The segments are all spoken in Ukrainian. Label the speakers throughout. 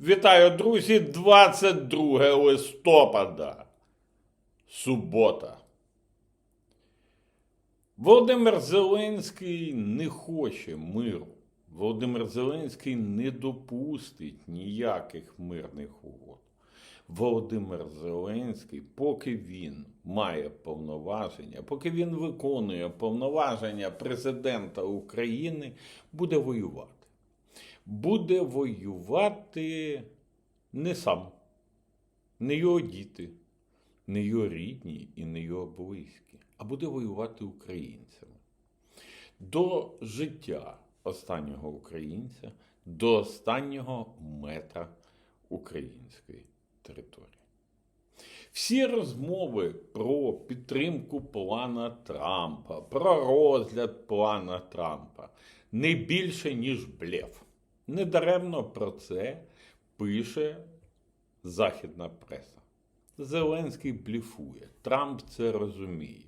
Speaker 1: Вітаю, друзі! 22 листопада. Субота. Володимир Зеленський не хоче миру. Володимир Зеленський не допустить ніяких мирних угод. Володимир Зеленський, поки він має повноваження, поки він виконує повноваження президента України, буде воювати буде воювати не сам, не його діти, не його рідні і не його близькі, а буде воювати українцями. До життя останнього українця, до останнього метра української території. Всі розмови про підтримку плана Трампа, про розгляд плана Трампа не більше, ніж блеф. Недаремно про це пише західна преса. Зеленський бліфує. Трамп це розуміє.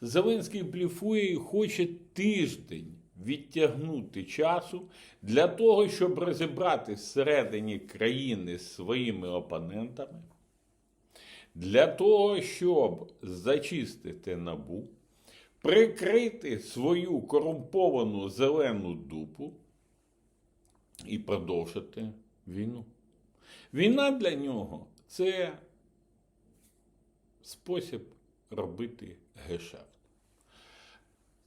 Speaker 1: Зеленський бліфує і хоче тиждень відтягнути часу для того, щоб розібрати всередині країни своїми опонентами, для того, щоб зачистити набу, прикрити свою корумповану зелену дупу і продовжити війну. Війна для нього це спосіб робити гешефт.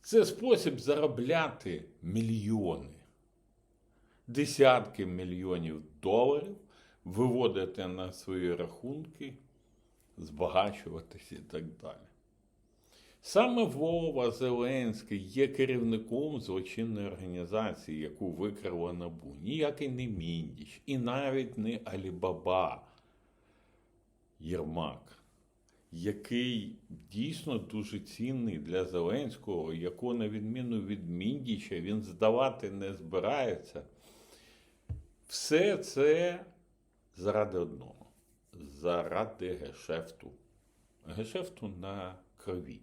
Speaker 1: Це спосіб заробляти мільйони, десятки мільйонів доларів, виводити на свої рахунки, збагачуватися і так далі. Саме Вова Зеленський є керівником злочинної організації, яку викрила НАБУ. Ніякий не Міндіч і навіть не Алібаба Єрмак, який дійсно дуже цінний для Зеленського, якого, на відміну від Міндіча, він здавати не збирається. Все це заради одного. Заради гешефту. Гешефту на крові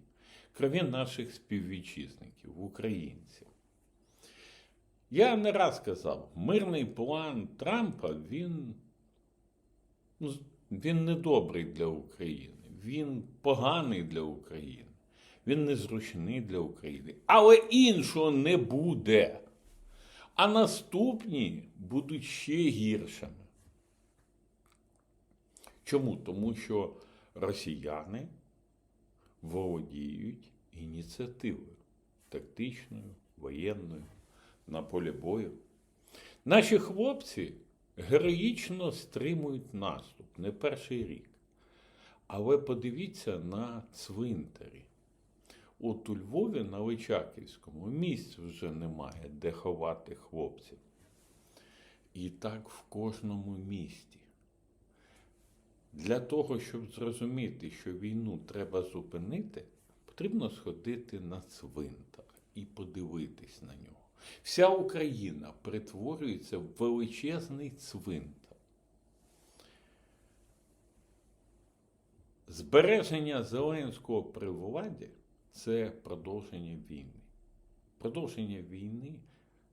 Speaker 1: крові наших співвітчизників, українців. Я не раз казав, мирний план Трампа він, ну, він недобрий для України, він поганий для України, він незручний для України. Але іншого не буде. А наступні будуть ще гіршими. Чому? Тому що росіяни володіють ініціативою тактичною, воєнною, на полі бою. Наші хлопці героїчно стримують наступ не перший рік. Але подивіться на цвинтарі. От у Львові на Личаківському місць вже немає, де ховати хлопців. І так в кожному місті. Для того, щоб зрозуміти, що війну треба зупинити, потрібно сходити на цвинтар і подивитись на нього. Вся Україна перетворюється в величезний цвинтар. Збереження Зеленського при владі це продовження війни. Продовження війни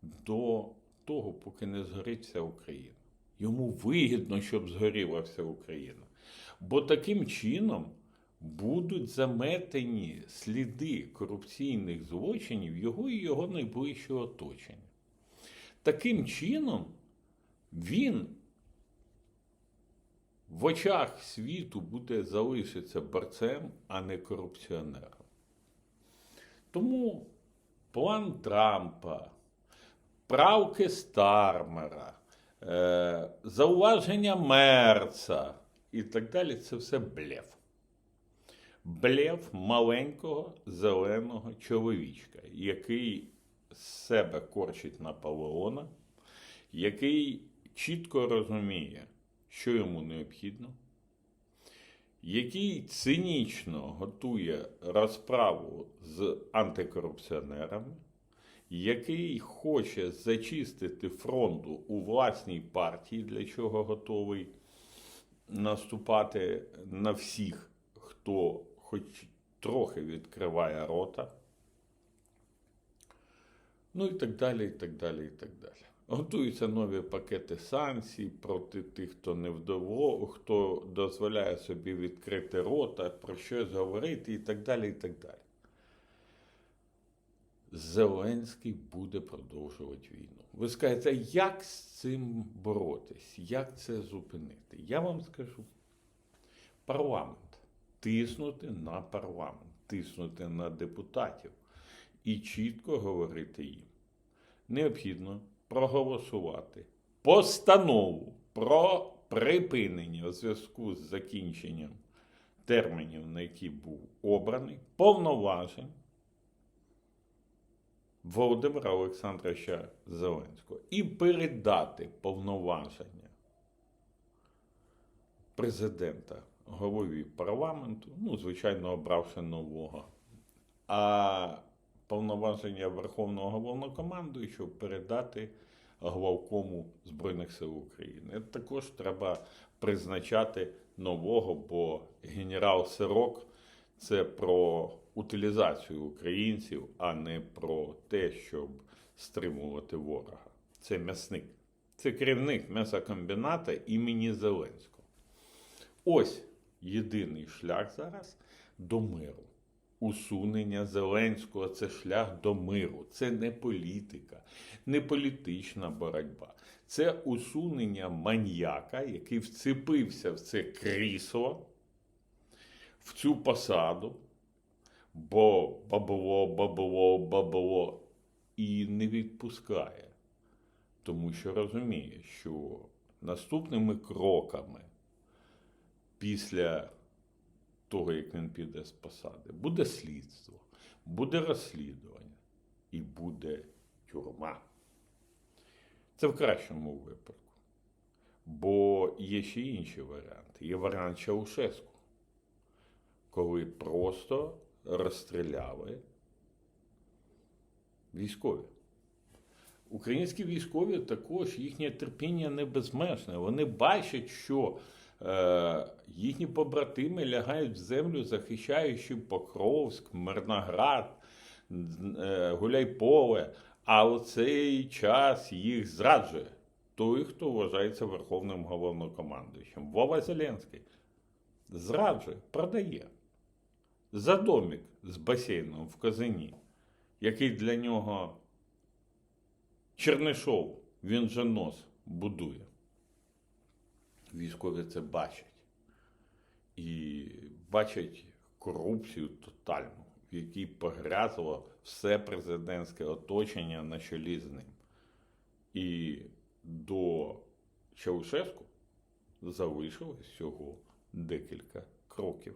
Speaker 1: до того, поки не згорить вся Україна. Йому вигідно, щоб згоріла вся Україна. Бо таким чином будуть заметені сліди корупційних злочинів його і його найближчого оточення. Таким чином, він в очах світу буде залишитися борцем, а не корупціонером. Тому план Трампа, правки Стармера, е, зауваження Мерца і так далі це все блеф. Блеф маленького зеленого чоловічка, який з себе корчить Наполеона, який чітко розуміє, що йому необхідно, який цинічно готує розправу з антикорупціонерами, який хоче зачистити фронту у власній партії, для чого готовий наступати на всіх, хто хоч трохи відкриває рота. Ну і так далі, і так далі, і так далі. Готуються нові пакети санкцій проти тих, хто не вдово, хто дозволяє собі відкрити рота, про щось говорити і так далі. і так далі. Зеленський буде продовжувати війну. Ви скажете, як з цим боротись? Як це зупинити? Я вам скажу: парламент. Тиснути на парламент, тиснути на депутатів і чітко говорити їм. Необхідно проголосувати постанову про припинення у зв'язку з закінченням термінів, на які був обраний, повноважень Володимира Олександровича Зеленського і передати повноваження президента голові парламенту, ну, звичайно, обравши нового, а повноваження Верховного головнокомандуючого передати главкому Збройних сил України. Також треба призначати нового, бо генерал Сирок це про утилізацію українців, а не про те, щоб стримувати ворога. Це м'ясник. Це керівник м'ясокомбіната імені Зеленського. Ось єдиний шлях зараз до миру. Усунення Зеленського це шлях до миру. Це не політика, не політична боротьба. Це усунення маньяка, який вцепився в це крісло, в цю посаду, бо бабло, бабло, бабло, і не відпускає. Тому що розуміє, що наступними кроками після того, як він піде з посади, буде слідство, буде розслідування і буде тюрма. Це в кращому випадку. Бо є ще інші варіанти. Є варіант Чаушеску, коли просто розстріляли військові. Українські військові також їхнє терпіння не безмежне. Вони бачать, що е, їхні побратими лягають в землю, захищаючи Покровськ, Мирноград, е, Гуляйполе, а у цей час їх зраджує той, хто вважається верховним головнокомандуючим. Вова Зеленський зраджує, продає за домик з басейном в Казані, який для нього Чернишов, він же нос будує. Військові це бачать. І бачать корупцію тотальну, в якій погрязло все президентське оточення на чолі з ним. І до Чаушеску залишилось всього декілька кроків.